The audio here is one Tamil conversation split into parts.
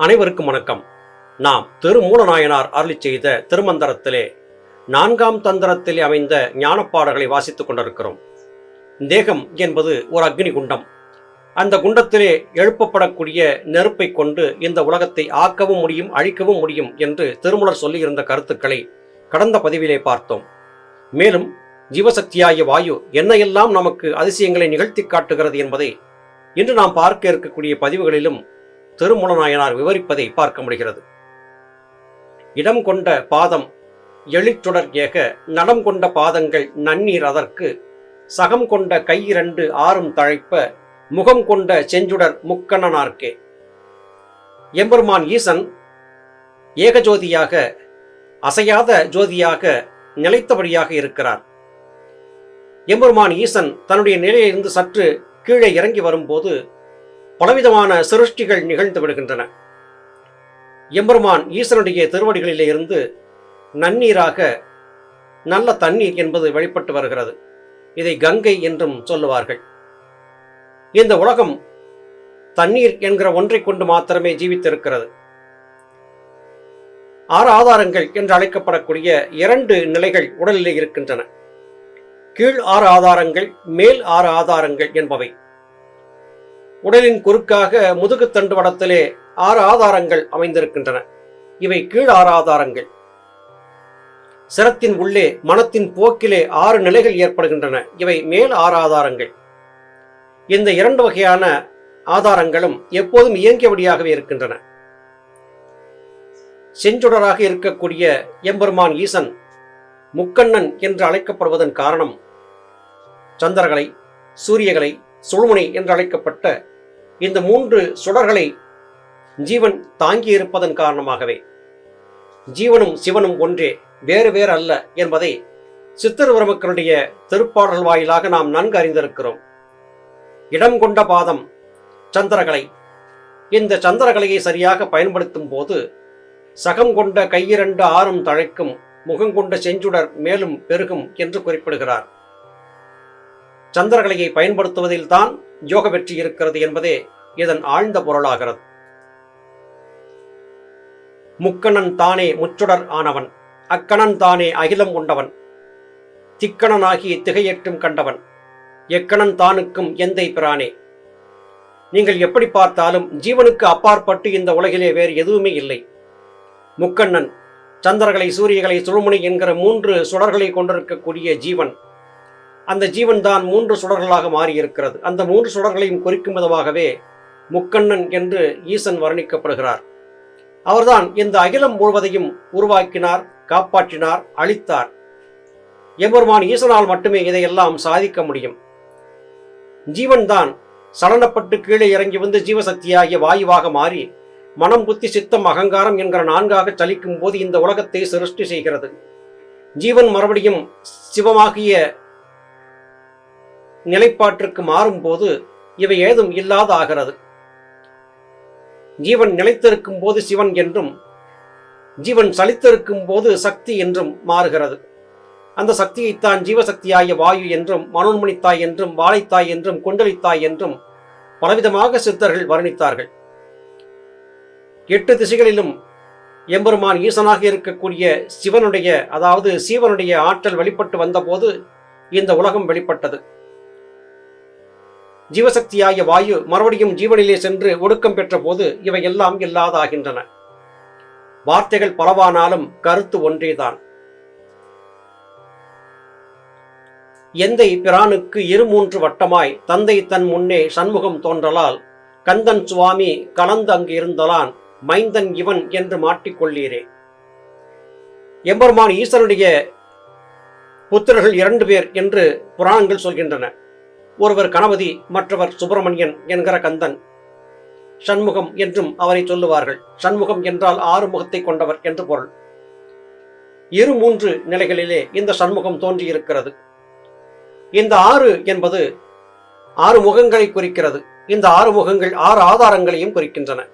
அனைவருக்கும் வணக்கம். நாம் திருமூலநாயனார் அருளி செய்த திருமந்தரத்திலே நான்காம் தந்திரத்திலே அமைந்த ஞானப்பாடல்களை வாசித்துக் கொண்டிருக்கிறோம். தேகம் என்பது ஒரு அக்னி குண்டம். அந்த குண்டத்திலே எழுப்பப்படக்கூடிய நெருப்பை கொண்டு இந்த உலகத்தை ஆக்கவும் முடியும் அழிக்கவும் முடியும் என்று திருமூலர் சொல்லியிருந்த கருத்துக்களை கடந்த பதிவிலே பார்த்தோம். மேலும் ஜீவசக்தியாகிய வாயு என்னையெல்லாம் நமக்கு அதிசயங்களை நிகழ்த்தி காட்டுகிறது என்பதை இன்று நாம் பார்க்க இருக்கக்கூடிய பதிவுகளிலும் திருமூலநாயனார் விவரிப்பதை பார்க்க முடிகிறது. இடம் கொண்ட பாதம் எழிற்றுடர் ஏக நடம் கொண்ட பாதங்கள் நன்னீர் அதற்கு சகம் கொண்ட கையிரண்டு ஆறும் தழைப்ப முகம் கொண்ட செஞ்சுடர் முக்கண்ணனார்க்கே எம்பெருமான் ஈசன் ஏகஜோதியாக அசையாத ஜோதியாக நிலைத்தபடியாக இருக்கிறார். எம்பெருமான் ஈசன் தன்னுடைய நிலையிலிருந்து சற்று கீழே இறங்கி வரும்போது பலவிதமான சிருஷ்டிகள் நிகழ்ந்து விடுகின்றன. எம்பெருமான் ஈசனுடைய திருவடிகளிலே இருந்து நன்னீராக நல்ல தண்ணீர் என்பது வெளிப்பட்டு வருகிறது. இதை கங்கை என்றும் சொல்லுவார்கள். இந்த உலகம் தண்ணீர் என்கிற ஒன்றை கொண்டு மாத்திரமே ஜீவித்திருக்கிறது. ஆறு ஆதாரங்கள் என்று அழைக்கப்படக்கூடிய இரண்டு நிலைகள் உடலிலே இருக்கின்றன. கீழ் ஆறு ஆதாரங்கள் மேல் ஆறு ஆதாரங்கள் என்பவை. உடலின் குறுக்காக முதுகு தண்டுவடத்திலே ஆறு ஆதாரங்கள் அமைந்திருக்கின்றன. இவை கீழ் ஆறு ஆதாரங்கள். சிரத்தின் உள்ளே மனத்தின் போக்கிலே ஆறு நிலைகள் ஏற்படுகின்றன. இவை மேல் ஆறு ஆதாரங்கள். இந்த இரண்டு வகையான ஆதாரங்களும் எப்போதும் இயங்கியபடியாகவே இருக்கின்றன. செஞ்சுடராக இருக்கக்கூடிய எம்பெருமான் ஈசன் முக்கண்ணன் என்று அழைக்கப்படுவதன் காரணம் சந்திரகலை சூரியகலை சுழுமுனை என்று அழைக்கப்பட்ட இந்த மூன்று சுடர்களை ஜீவன் தாங்கி இருப்பதன் காரணமாகவே. ஜீவனும் சிவனும் ஒன்றே வேறு வேறு அல்ல என்பதை சித்தர் திருப்பாடல் வாயிலாக நாம் நன்கு அறிந்திருக்கிறோம். இடம் கொண்ட பாதம் சந்திரகலை. இந்த சந்திரகலையை சரியாக பயன்படுத்தும் போது சகம் கொண்ட கையிரண்டு ஆறும் தழைக்கும் முகங்கொண்ட செஞ்சுடர் மேலும் பெருகும் என்று குறிப்பிடுகிறார். சந்திரகலையை பயன்படுத்துவதில்தான் யோக வெற்றி இருக்கிறது என்பதே இதன் ஆழ்ந்த பொருளாகிறது. முக்கணன் தானே முச்சுடர் ஆனவன் அக்கணன் தானே அகிலம் உண்டவன் திக்கணனாகி திகையற்றும் கண்டவன் எக்கணன் தானுக்கும் எந்தை பிரானே. நீங்கள் எப்படி பார்த்தாலும் ஜீவனுக்கு அப்பாற்பட்டு இந்த உலகிலே வேறு எதுவுமே இல்லை. முக்கண்ணன் சந்திரகளை சூரியகளை சுழுமுனை என்கிற மூன்று சுடர்களை கொண்டிருக்கக்கூடிய ஜீவன் அந்த ஜீவன் தான் மூன்று சுடர்களாக மாறியிருக்கிறது. அந்த மூன்று சுடர்களையும் குறிக்கும் விதமாகவே முக்கண்ணன் என்று ஈசன் வர்ணிக்கப்படுகிறார். அவர்தான் இந்த அகிலம் முழுவதையும் உருவாக்கினார் காப்பாற்றினார் அழித்தார். எம்பெருமான் ஈசனால் மட்டுமே இதையெல்லாம் சாதிக்க முடியும். ஜீவன் தான் சலனப்பட்டு கீழே இறங்கி வந்து ஜீவசக்தியாகிய வாயுவாக மாறி மனம் புத்தி சித்தம் அகங்காரம் என்கிற நான்காக சலிக்கும் போது இந்த உலகத்தை சிருஷ்டி செய்கிறது. ஜீவன் மறுபடியும் சிவமாகிய நிலைப்பாட்டிற்கு மாறும்போது இவை ஏதும் இல்லாத ஆகிறது ஜீவன் நிலைத்திருக்கும் போது சிவன் என்றும் ஜீவன் சலித்திருக்கும் போது சக்தி என்றும் மாறுகிறது. அந்த சக்தியைத்தான் ஜீவசக்தியாகிய வாயு என்றும் மனோன்மணித்தாய் என்றும் வாழைத்தாய் என்றும் குண்டலித்தாய் என்றும் பலவிதமாக சித்தர்கள் வர்ணித்தார்கள். எட்டு திசைகளிலும் எம்பெருமான் ஈசனாக இருக்கக்கூடிய சிவனுடைய அதாவது சீவனுடைய ஆற்றல் வெளிப்பட்டு வந்தபோது இந்த உலகம் வெளிப்பட்டது. ஜீவசக்தியாகிய வாயு மறுபடியும் ஜீவனிலே சென்று ஒடுக்கம் பெற்ற போது இவை எல்லாம் இல்லாதாகின்றன. வார்த்தைகள் பலவானாலும் கருத்து ஒன்றேதான். எந்தை பிரானுக்கு இரு மூன்று வட்டமாய் தந்தை தன் முன்னே சண்முகம் தோன்றலால் கந்தன் சுவாமி கலந்து அங்கு இருந்தலான் மைந்தன் இவன் என்று மாட்டிக்கொள்ளீரே. எம்பெருமான் ஈசனுடைய புத்திரர்கள் இரண்டு பேர் என்று புராணங்கள் சொல்கின்றன. ஒருவர் கணபதி மற்றவர் சுப்பிரமணியன் என்கிற கந்தன். சண்முகம் என்றும் அவரை சொல்லுவார்கள். சண்முகம் என்றால் ஆறு முகத்தை கொண்டவர் என்று பொருள். இரு மூன்று நிலைகளிலே இந்த சண்முகம் தோன்றியிருக்கிறது. இந்த ஆறு என்பது ஆறு முகங்களை குறிக்கிறது. இந்த ஆறு முகங்கள் ஆறு ஆதாரங்களையும் குறிக்கின்றன.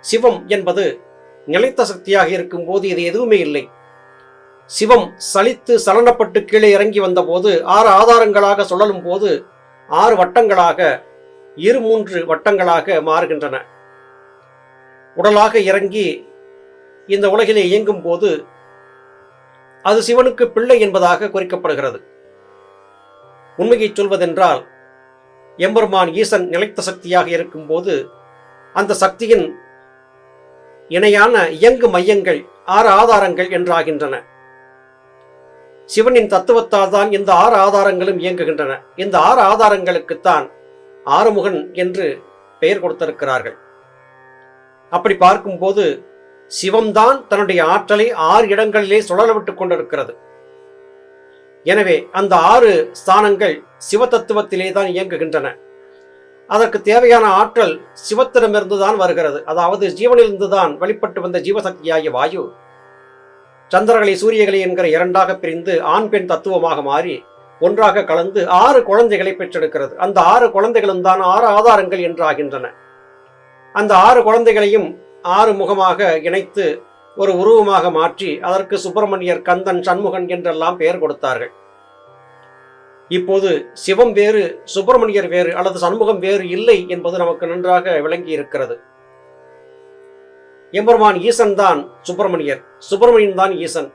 சிவம் என்பது நிலைத்த சக்தியாக இருக்கும் போது இது எதுவுமே இல்லை. சிவம் சலித்து சலனப்பட்டு கீழே இறங்கி வந்தபோது ஆறு ஆதாரங்களாக சுழலும் போது ஆறு வட்டங்களாக இரு மூன்று வட்டங்களாக மாறுகின்றன. உடலாக இறங்கி இந்த உலகிலே இயங்கும் போது அது சிவனுக்கு பிள்ளை என்பதாக குறிக்கப்படுகிறது. உண்மையை சொல்வதென்றால் எம்பெருமான் ஈசன் நிலைத்த சக்தியாக இருக்கும்போது அந்த சக்தியின் இணையான இயங்கு மையங்கள் ஆறு ஆதாரங்கள் என்றாகின்றன. சிவனின் தத்துவத்தால் தான் இந்த ஆறு ஆதாரங்களும் இயங்குகின்றன. இந்த ஆறு ஆதாரங்களுக்குத்தான் ஆறுமுகன் என்று பெயர் கொடுத்திருக்கிறார்கள். அப்படி பார்க்கும்போது சிவம்தான் தன்னுடைய ஆற்றலை ஆறு இடங்களிலே சுழல விட்டுக் கொண்டிருக்கிறது. எனவே அந்த ஆறு ஸ்தானங்கள் சிவ தத்துவத்திலே தான் இயங்குகின்றன. அதற்கு தேவையான ஆற்றல் சிவத்திடமிருந்து தான் வருகிறது. அதாவது ஜீவனிலிருந்து தான் வெளிப்பட்டு வந்த ஜீவசக்தியாகிய வாயு சந்திரகளை சூரியகளை என்கிற இரண்டாக பிரிந்து ஆண் பெண் தத்துவமாக மாறி ஒன்றாக கலந்து ஆறு குழந்தைகளை பெற்றெடுக்கிறது. அந்த ஆறு குழந்தைகளும் தான் ஆறு ஆதாரங்கள் என்றாகின்றன. அந்த ஆறு குழந்தைகளையும் ஆறு முகமாக இணைத்து ஒரு உருவமாக மாற்றி அதற்கு சுப்பிரமணியர் கந்தன் சண்முகன் என்றெல்லாம் பெயர் கொடுத்தார்கள். இப்போது சிவம் வேறு சுப்பிரமணியர் வேறு அல்லது சண்முகம் வேறு இல்லை என்பது நமக்கு நன்றாக விளங்கி இருக்கிறது எம்பெருமான் ஈசன் தான் சுப்பிரமணியர். சுப்பிரமணியன் தான் ஈசன்.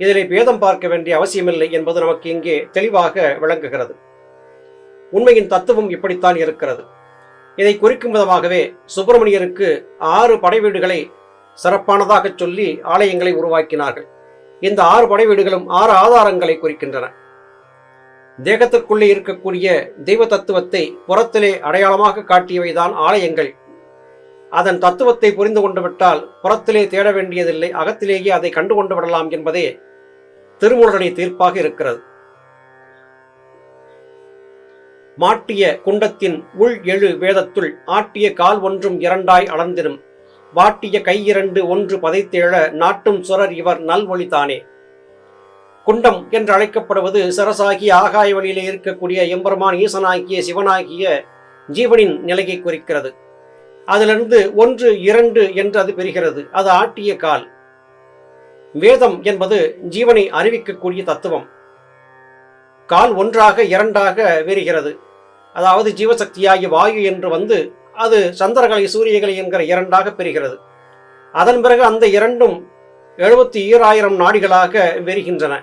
இதிலே பேதம் பார்க்க வேண்டிய அவசியமில்லை என்பது நமக்கு இங்கே தெளிவாக விளங்குகிறது. உண்மையின் தத்துவம் இப்படித்தான் இருக்கிறது. இதை குறிக்கும் விதமாகவே சுப்பிரமணியருக்கு ஆறு படை வீடுகளை சிறப்பானதாக சொல்லி ஆலயங்களை உருவாக்கினார்கள். இந்த ஆறு படை வீடுகளும் ஆறு ஆதாரங்களை குறிக்கின்றன. தேகத்திற்குள்ளே இருக்கக்கூடிய தெய்வ தத்துவத்தை புறத்திலே அடையாளமாக காட்டியவைதான் ஆலயங்கள். அதன் தத்துவத்தை புரிந்து கொண்டு விட்டால் புறத்திலே தேட வேண்டியதில்லை அகத்திலேயே அதை கண்டு கொண்டு விடலாம் என்பதே திருமூலருடைய தீர்ப்பாக இருக்கிறது. மாட்டிய குண்டத்தின் உள் எழு வேதத்துள் ஆட்டிய கால் ஒன்றும் இரண்டாய் அளந்திடும் வாட்டிய கை இரண்டு ஒன்று பதைத்தேழ நாட்டும் சுரர் இவர் நல்வொழிதானே குண்டம் என்று அழைக்கப்படுவது சரசாகிய ஆகாய வழியிலே இருக்கக்கூடிய எம்பெருமான் ஈசனாகிய சிவனாகிய ஜீவனின் நிலையை குறிக்கிறது. அதிலிருந்து ஒன்று இரண்டு என்று அது பெறுகிறது. அது ஆட்டிய கால். வேதம் என்பது ஜீவனை அறிவிக்கக்கூடிய தத்துவம். கால் ஒன்றாக இரண்டாக வேறுகிறது. அதாவது ஜீவசக்தியாகிய வாயு என்று வந்து அது சந்திரகலை சூரியகலை என்கிற இரண்டாக பெறுகிறது. அதன் பிறகு அந்த இரண்டும் எழுபத்தி ஈராயிரம் நாடிகளாக வெறுகின்றன.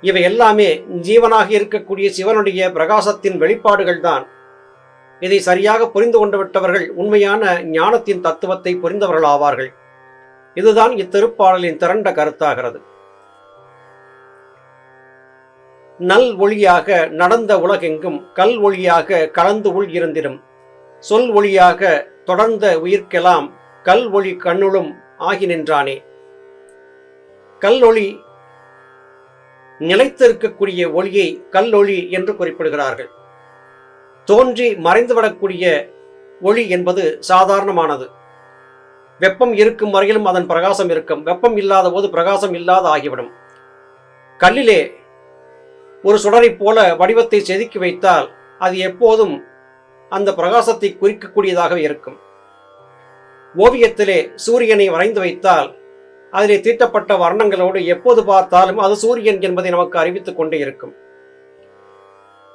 இவை எல்லாமே ஜீவனாக இருக்கக்கூடிய சிவனுடைய பிரகாசத்தின் வெளிப்பாடுகள் தான் இதை சரியாக புரிந்து கொண்டு விட்டவர்கள் உண்மையான ஞானத்தின் தத்துவத்தை புரிந்தவர்கள் ஆவார்கள் இதுதான் இத்திருப்பாடலின் திரண்ட கருத்தாகிறது. நல் ஒளியாக நடந்த உலகெங்கும் கல் ஒளியாக கலந்து உள் இருந்திடும். சொல் ஒளியாக தொடர்ந்த உயிர்க்கெல்லாம் கல் ஒளி கண்ணுளும் ஆகி நின்றானே. கல் ஒளி நிலைத்திருக்கக்கூடிய ஒளியை கல்லொளி என்று குறிப்பிடுகிறார்கள். தோன்றி மறைந்துவிடக்கூடிய ஒளி என்பது சாதாரணமானது. வெப்பம் இருக்கும் வரையிலும் அதன் பிரகாசம் இருக்கும். வெப்பம் இல்லாத போது பிரகாசம் இல்லாத ஆகிவிடும். கல்லிலே ஒரு சுடரைப் போல வடிவத்தை செதுக்கி வைத்தால் அது எப்போதும் அந்த பிரகாசத்தை குறிக்கக்கூடியதாக இருக்கும். ஓவியத்திலே சூரியனை வரைந்து வைத்தால் அதிலே தீட்டப்பட்ட வர்ணங்களோடு எப்போது பார்த்தாலும் அது சூரியன் என்பதை நமக்கு அறிவித்துக் கொண்டே இருக்கும்.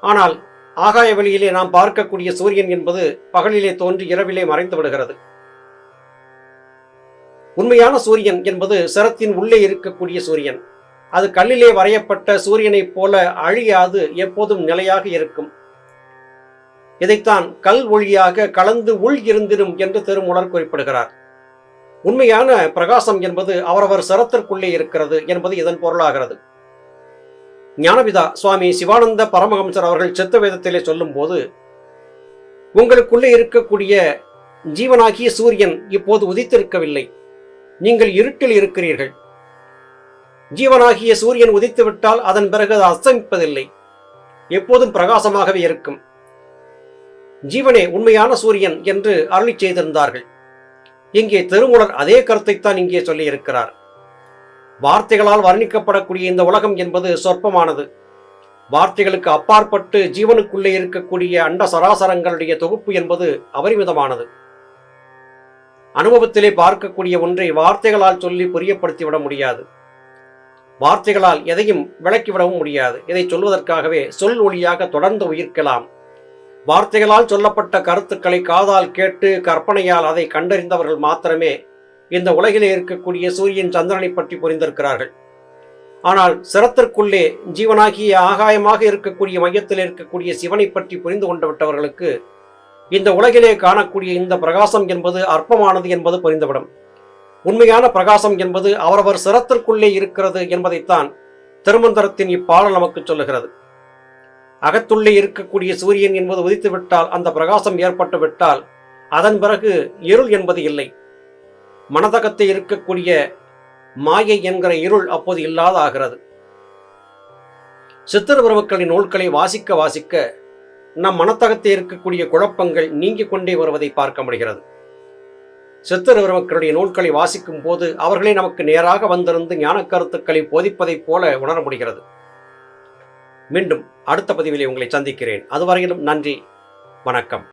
ஆனால் ஆகாய வெளியிலே நாம் பார்க்கக்கூடிய சூரியன் என்பது பகலிலே தோன்றி இரவிலே மறைந்து விடுகிறது. உண்மையான சூரியன் என்பது சிரத்தின் உள்ளே இருக்கக்கூடிய சூரியன். அது கல்லிலே வரையப்பட்ட சூரியனைப் போல அழியாது எப்போதும் நிலையாக இருக்கும். இதைத்தான் கல் ஒளியாக கலந்து உள் இருந்திடும் என்று திருமூலர் குறிப்பிடுகிறார். உண்மையான பிரகாசம் என்பது அவரவர் சிரத்திற்குள்ளே இருக்கிறது என்பது இதன் பொருளாகிறது. ஞானபிதா சுவாமி சிவானந்த பரமஹம்சர் அவர்கள் செத்த வேதத்திலே சொல்லும்போது உங்களுக்குள்ளே இருக்கக்கூடிய ஜீவனாகிய சூரியன் இப்போது உதித்திருக்கவில்லை. நீங்கள் இருட்டில் இருக்கிறீர்கள். ஜீவனாகிய சூரியன் உதித்துவிட்டால் அதன் பிறகு அது அஸ்தமிப்பதில்லை. எப்போதும் பிரகாசமாகவே இருக்கும். ஜீவனே உண்மையான சூரியன் என்று அருளி செய்திருந்தார்கள். இங்கே திருமூலர் அதே கருத்தைத்தான் இங்கே சொல்லியிருக்கிறார். வார்த்தைகளால் வர்ணிக்கப்படக்கூடிய இந்த உலகம் என்பது சொற்பமானது. வார்த்தைகளுக்கு அப்பாற்பட்டு ஜீவனுக்குள்ளே இருக்கக்கூடிய அண்ட சராசரங்களுடைய தொகுப்பு என்பது அபரிமிதமானது. அனுபவத்திலே பார்க்கக்கூடிய ஒன்றை வார்த்தைகளால் சொல்லி புரியப்படுத்திவிட முடியாது. வார்த்தைகளால் எதையும் விளக்கிவிடவும் முடியாது. இதை சொல்வதற்காகவே சொல் ஒளியாக தொடர்ந்து உயிர்க்கலாம். வார்த்தைகளால் சொல்லப்பட்ட கருத்துக்களை காதால் கேட்டு கற்பனையால் அதை கண்டறிந்தவர்கள் மாத்திரமே இந்த உலகிலே இருக்கக்கூடிய சூரியன் சந்திரனை பற்றி புரிந்திருக்கிறார்கள். ஆனால் சிரத்திற்குள்ளே ஜீவனாகிய ஆகாயமாக இருக்கக்கூடிய மையத்தில் இருக்கக்கூடிய சிவனை பற்றி புரிந்து கொண்டு விட்டவர்களுக்கு இந்த உலகிலே காணக்கூடிய இந்த பிரகாசம் என்பது அற்பமானது என்பது புரிந்துவிடும். உண்மையான பிரகாசம் என்பது அவரவர் சிரத்திற்குள்ளே இருக்கிறது என்பதைத்தான் திருமந்திரத்தின் இப்பாடல் நமக்கு சொல்லுகிறது. அகத்துள்ளே இருக்கக்கூடிய சூரியன் என்பது உதித்துவிட்டால் அந்த பிரகாசம் ஏற்பட்டுவிட்டால் அதன் பிறகு இருள் என்பது இல்லை. மனதகத்தை இருக்கக்கூடிய மாயை என்கிற இருள் அப்போது இல்லாத ஆகிறது சித்திர பிரபுக்களின் நூல்களை வாசிக்க வாசிக்க நம் மனத்தகத்தை இருக்கக்கூடிய குழப்பங்கள் நீங்கிக் கொண்டே வருவதை பார்க்க முடிகிறது. சித்திர பிரபுக்களுடைய நூல்களை வாசிக்கும் போது அவர்களே நமக்கு நேராக வந்திருந்து ஞான கருத்துக்களை போதிப்பதைப் போல உணர முடிகிறது. மீண்டும் அடுத்த பதிவிலே உங்களை சந்திக்கிறேன். அதுவரையிலும் நன்றி வணக்கம்.